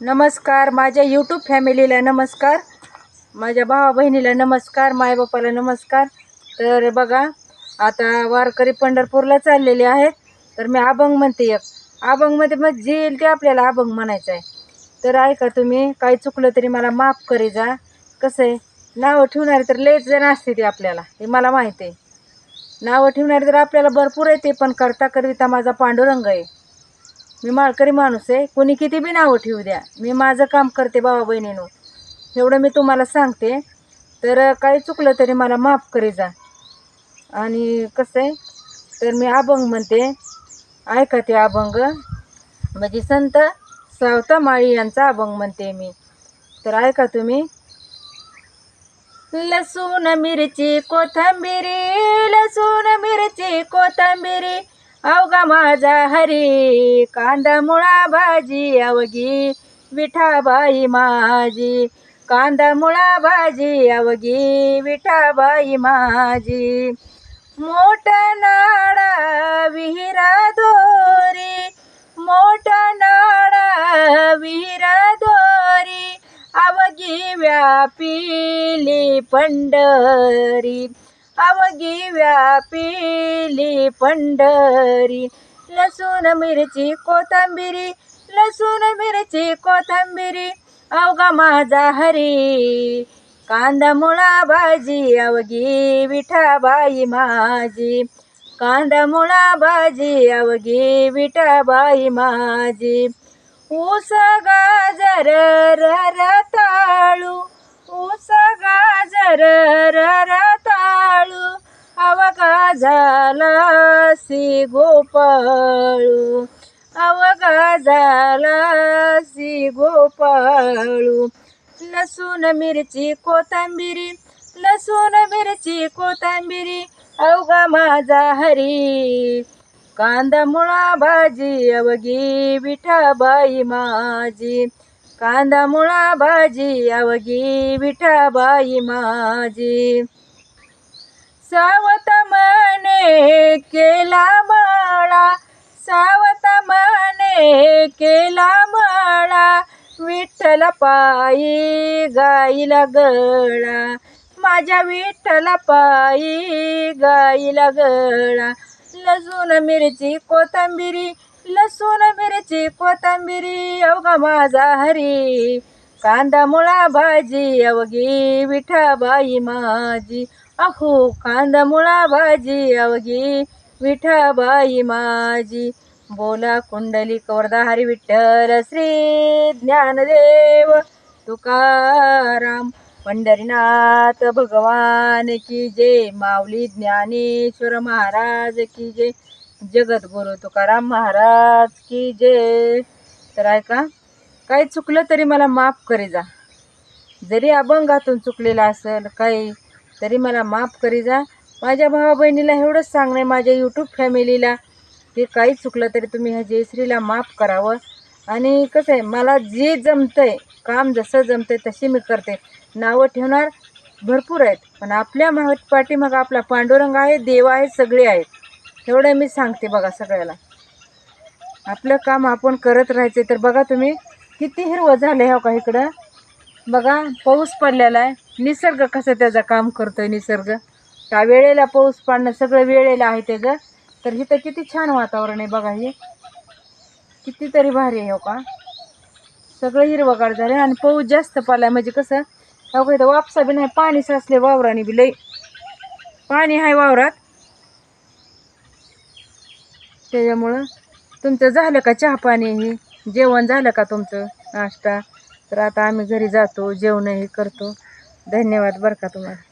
नमस्कार. माझ्या यूट्यूब फॅमिलीला नमस्कार. माझ्या भावा बहिणीला नमस्कार. मायबापाला नमस्कार. तर बघा आता वारकरी पंढरपूरला चाललेले आहेत. तर मी अभंग म्हणते एक. अभंगमध्ये मग जे येईल ते आपल्याला अभंग म्हणायचं आहे. तर ऐका तुम्ही काही चुकलं तरी मला माफ करी जा. कसं आहे? नावं ठेवणारे तर लयच जण असते ते आपल्याला. हे मला माहिती आहे. नावं ठेवणारे तर आपल्याला भरपूर आहे ते पण करता करविता माझा पांडुरंग आहे. मी माळकरी माणूस आहे. कोणी किती बी नावं ठेवू द्या. मी माझं काम करते बाबा बहिणीनं. एवढं मी तुम्हाला सांगते. तर काही चुकलं तरी मला माफ करी जा. आणि कसं आहे? तर मी अभंग म्हणते. ऐका ते अभंग. म्हणजे संत सावता माळी यांचा अभंग म्हणते मी. तर ऐका तुम्ही. लसूण मिरची कोथंबिरी लसूण मिरची कोथंबिरी. अवगा माझा हरी कांदा मुळा भाजी अवगी विठाबाई माझी. कांदा मुळा भाजी अवगी विठाबाई माझी. मोठा नाडा विहिरा दोरी मोठा नाडा विहिरा दोरी अवगी व्यापिली पंढरी. अवघी व्यापिली पंढरी. लसूण मिरची कोथंबिरी लसूण मिरची कोथंबिरी. अवघा माझा हरी. कांदा मुळा भाजी अवगी विठाबाई माझी. कांदा मुळा भाजी अवगी विठाबाई माझी. ऊस गाजर रताळू ऊस गाजर र अवघा झालासी गोपाळू? अवघा झालासी गोपाळू? लसूण मिरची कोथंबिरी लसूण मिरची कोथंबिरी अवघा माझा हरी. कांदा मुळा भाजी अवघी विठाबाई माझी. कांदा मुळा भाजी अवघी विठाबाई माझी. सावत मने केला मळा सावत मने केला मळा विठ्ठल पायी गाईला गळा. माझ्या विठ्ठल पायी गाईला गळा. लसूण मिरची कोथंबिरी लसूण मिरची कोथंबिरी अवघा माझा हरी. कांदा मुळा भाजी अवघी विठाबाई माझी. अहो कांदा मुळा भाजी अवघी विठाबाई माझी बोला कुंडली कवरदा हरी विठ्ठल श्री ज्ञानदेव तुकाराम. पंढरीनाथ भगवान की जय माऊली ज्ञानेश्वर महाराज की जय. जगद्गुरु तुकाराम महाराज की जय. तर ऐका काही चुकलं तरी मला माफ करी जा जरी अभंगातून चुकलेलं असेल काही तरी मला माफ करी जा. माझ्या भावा बहिणीला एवढंच सांगणे माझ्या यूट्यूब फॅमिलीला की काही चुकलं तरी तुम्ही ह्या जयश्रीला माफ करावं. आणि कसं आहे मला जे जमतंय काम जसं जमतंय तशी मी करते. नावं ठेवणार भरपूर आहेत पण आपल्या मा पाठीमागं आपला पांडुरंग आहे देव आहे सगळे आहेत. एवढं मी सांगते बघा सगळ्याला. आपलं काम आपण करत राहायचं तर बघा तुम्ही किती हिरवं झालं आहे हो का इकडं? बघा पाऊस पडलेला आहे. निसर्ग कसं त्याचं काम करतोय निसर्ग? त्या वेळेला पाऊस पाडणं सगळं वेळेला आहे त्याचं तर इथं किती छान वातावरण आहे बघा हे. कितीतरी भारी आहे हो का? सगळं हिरवगार झालं आणि पाऊस जास्त पडला म्हणजे कसं हो का इथं वापसा बी नाही पाणी साचले वावराने बी लई. पाणी आहे वावरात. त्याच्यामुळं तुमचं झालं का चहा पाणी हे? जेवण झालं का तुमचं नाश्ता? तर आता आम्ही घरी जातो जेवणही करतो. धन्यवाद बरं का तुम्हाला.